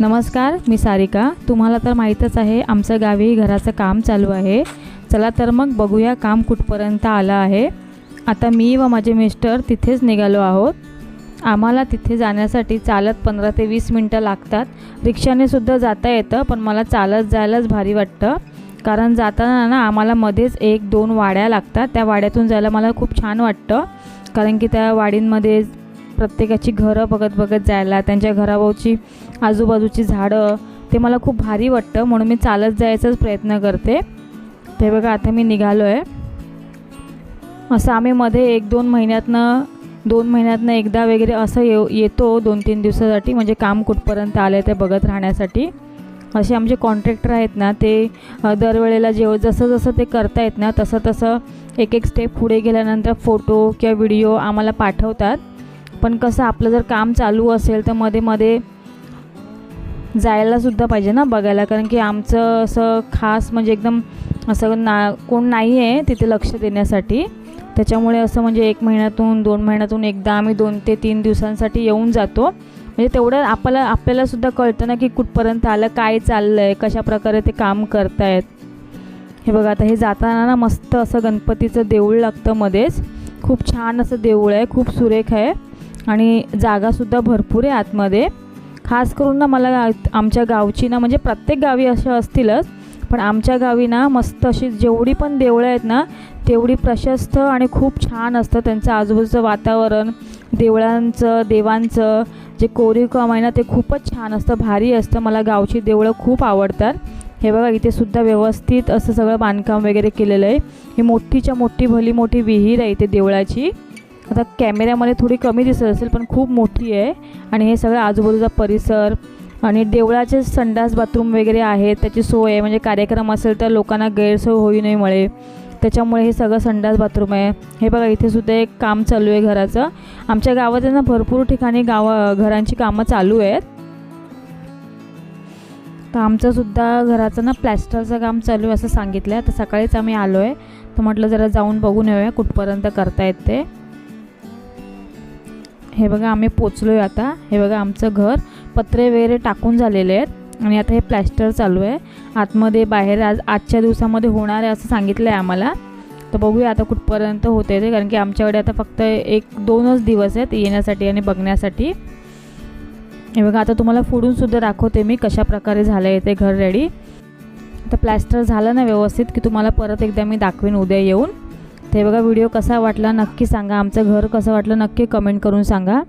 नमस्कार मी सारिका. तुम्हाला तर माहीतच आहे आमचं गावी घराचं काम चालू आहे. चला तर मग बघूया काम कुठपर्यंत आलं आहे. आता मी व माझे मिस्टर तिथेच निघालो आहोत. आम्हाला तिथे जाण्यासाठी चालत पंधरा ते वीस मिनटं लागतात. रिक्षानेसुद्धा जाता येतं पण मला चालत जायलाच भारी वाटतं. कारण जाताना ना आम्हाला मध्येच एक दोन वाड्या लागतात. त्या वाड्यातून जायला मला खूप छान वाटतं. कारण की त्या वाडींमध्ये प्रत्येकाची घरं बघत बघत जायला त्यांच्या घराभोवची आजूबाजूची झाडं ते मला खूप भारी वाटतं. म्हणून मी चालत जायचाच प्रयत्न करते. ते बघा आता मी निघालो आहे असं आम्ही मध्ये एक दोन महिन्यातनं दोन महिन्यातनं एकदा वगैरे असं येऊ येतो दोन तीन दिवसासाठी. म्हणजे काम कुठपर्यंत आलं ते बघत राहण्यासाठी. असे आमचे कॉन्ट्रॅक्टर आहेत ना ते दरवेळेला जेव जसं जसं ते करतायत ना तसं तसं एक एक स्टेप पुढे गेल्यानंतर फोटो किंवा व्हिडिओ आम्हाला पाठवतात. पण कसं आपलं जर काम चालू असेल तर मध्ये मध्ये जायलासुद्धा पाहिजे ना बघायला. कारण की आमचं असं खास म्हणजे एकदम असं ना कोण नाही आहे तिथे लक्ष देण्यासाठी. त्याच्यामुळे असं म्हणजे एक महिन्यातून दोन महिन्यातून एकदा आम्ही दोन ते तीन दिवसांसाठी येऊन जातो. म्हणजे तेवढं आपल्याला आपल्यालासुद्धा कळतं ना की कुठपर्यंत आलं काय चाललं आहे कशा प्रकारे ते काम करतायत. हे बघा आता हे जाताना ना मस्त असं गणपतीचं देऊळ लागतं मध्येच. खूप छान असं देऊळ आहे खूप सुरेख आहे. आणि जागासुद्धा भरपूर आहे आतमध्ये. खास करून ना मला आमच्या गावची ना म्हणजे प्रत्येक गावी अशा असतीलच पण आमच्या गावी ना मस्त अशी जेवढी पण देवळं आहेत ना तेवढी प्रशस्त आणि खूप छान असतं त्यांचं आजूबाजूचं वातावरण देवळांचं देवांचं जे कोरीव काम आहे ना ते खूपच छान असतं भारी असतं. मला गावची देवळं खूप आवडतात. हे बघा इथे सुद्धा व्यवस्थित असं सगळं बांधकाम वगैरे केलेलं आहे. ही मोठीच्या मोठी भली मोठी विहीर आहे इथे देवळाची. आता कॅमेऱ्यामध्ये थोडी कमी दिसत असेल पण खूप मोठी आहे. आणि हे सगळं आजूबाजूचा परिसर आणि देवळाचे संडास बाथरूम वगैरे आहेत. त्याची सोय आहे. म्हणजे कार्यक्रम असेल तर लोकांना गैरसोय होऊ नये मुळे त्याच्यामुळे हे सगळं संडास बाथरूम आहे. हे बघा इथे सुद्धा एक काम चालू आहे घराचं. आमच्या गावात आहे ना भरपूर ठिकाणी गावा घरांची कामं चालू आहेत. तर आमचंसुद्धा घराचं ना प्लॅस्टरचं काम चालू आहे असं सांगितलं आहे तर सकाळीच आम्ही आलो आहे तर म्हटलं जरा जाऊन बघून येऊया कुठपर्यंत करतायत ते. हे बघा आम्ही पोचलो आहे आता. हे बघा आमचं घर पत्रे वगैरे टाकून झालेले आहेत. आणि आता हे प्लॅस्टर चालू आहे. आतमध्ये बाहेर आज आजच्या दिवसामध्ये होणार आहे असं सांगितलं आहे आम्हाला. तर बघूया आता कुठपर्यंत होते ते कारण की आमच्याकडे आता फक्त एक दोनच दिवस आहेत येण्यासाठी आणि बघण्यासाठी. हे बघा आता तुम्हाला फोडूनसुद्धा दाखवते मी कशा प्रकारे झालं आहे ते घर रेडी आता प्लॅस्टर झालं ना व्यवस्थित की तुम्हाला परत एकदा मी दाखवेन उद्या येऊन. ते बघा व्हिडिओ कसा वाटला नक्की सांगा. आमचं घर कसं वाटलं नक्की कमेंट करून सांगा.